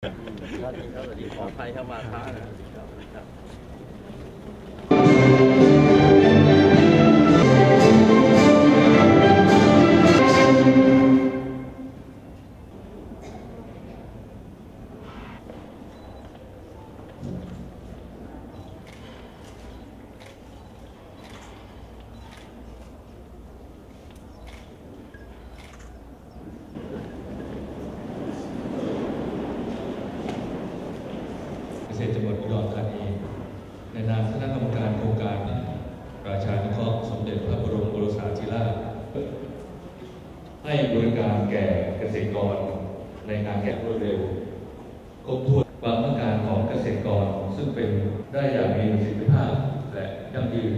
สวัสดีขออภัยเข้ามาค้านะครับ ษตรจังหวัดอุดรธานี ในนามคณะกรรมการโครงการ ราชานุเคราะห์สมเด็จพระบรมโอรสาธิราชให้บริการแก่เกษตรกรในการแก่รวดเร็วครบถ้วนความต้องการของเกษตรกรซึ่งเป็นได้อย่างมีประสิทธิภาพและยั่งยืน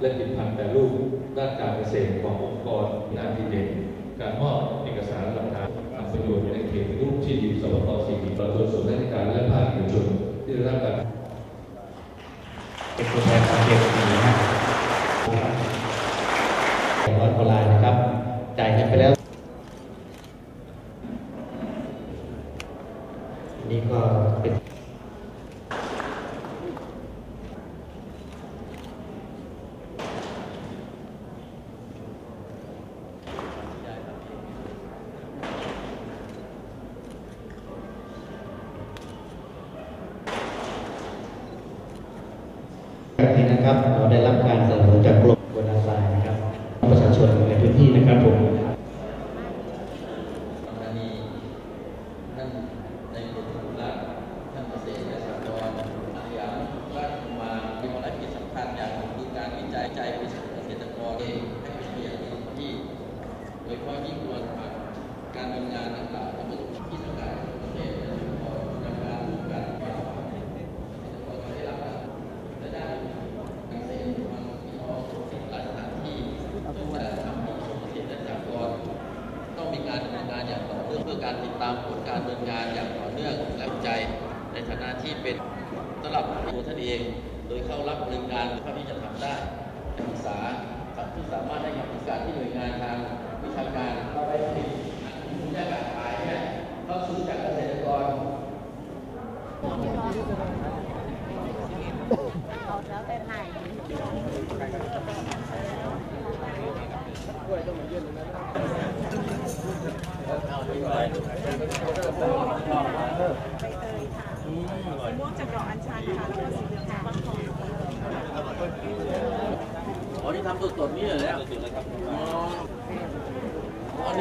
และผลิตภัณฑ์แปรรูปด้านการเกษตรขององค์กรงานดีเด่นการมอบเอกสารหลักฐานทำประโยชน์ในเขตรูปที่ดินสปปสี่ประชาชนส่วน นที่ได้รับการเป็นตัวแทนของเขตสี่นะร้อยกว่าลายนะครับ จ่ายเงินไปแล้ว นี่ก็เป็น นะครับ เราได้รับการสนับสนุนจากกรมบนอาสานะครับ ประชาชนในพื้นที่นะครับผม ธานีท่านในหลวงปู่ละท่านเกษตรและสหกรณ์อาสยามราชกุมารมีภารกิจสำคัญอย่างหนึ่งคือการวิจัยใจบริษัทเกษตรกรเองให้เป็นตัวอย่างที่โดยเฉพาะยิ่งควรการดำเนินงานต่างๆทั้งหมดที่ต้องการเกษตรและสหกรณ์ทำงานร่วมกันเกษตรกรก็ได้รับการและได้เกษตรมันมีข้อหลายสถานที่ซึ่งจะทำให้เกษตรและสหกรณ์ ต้องมีการดำเนินงานอย่างต่อเนื่องเพื่อ การติดตามผลการดำเนินงานอย่างต่อเนื่องและวิจัยในฐานะที่เป็นสำหรับตัวท่านเอง โดยเข้ารับบริการเท่าที่จะทำได้ศึกษาที่สามารถได้คำปรึกษาที่หน่วยงานทางวิชาการก็ได้ผลิตคุณยาการขายเนี่ยเข้าซื้อจากเกษตรกรเอาแล้วไปถ่ายม่ วงจากดอกอัญชันค่ะแล้วก็สีเหลืองจากฟักทองอ๋อนี่ทำสดๆนี่เลยนะอ๋ออัน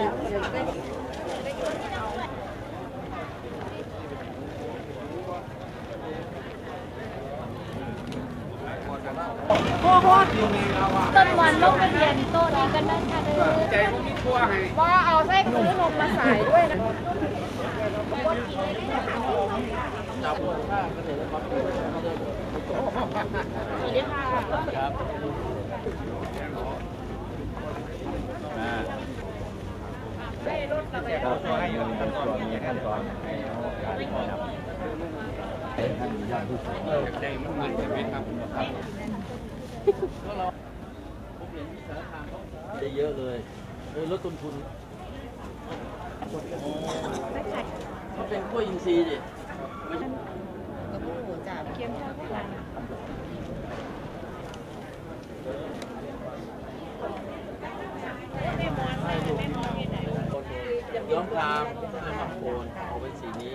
ต้นวันลงทะเบียนโต๊ะนี้กันได้ค่ะเด้อใจพวกนี้ทั่วให้ว่าเอาไส้คือนมมาใส่ด้วยนะจับถ้าเกษตรกรเกิดเขาเดินสวัสดีค่ะครับ ก็เราผมเห็นสารคามเขาได้เยอะเลยเออลดต้นทุนเขาเป็นกล้วยอินทรีย์ดิกับผู้จากเคียมข้าวกันย้อมครามน้ำมักโคนเอาเป็นสีนี้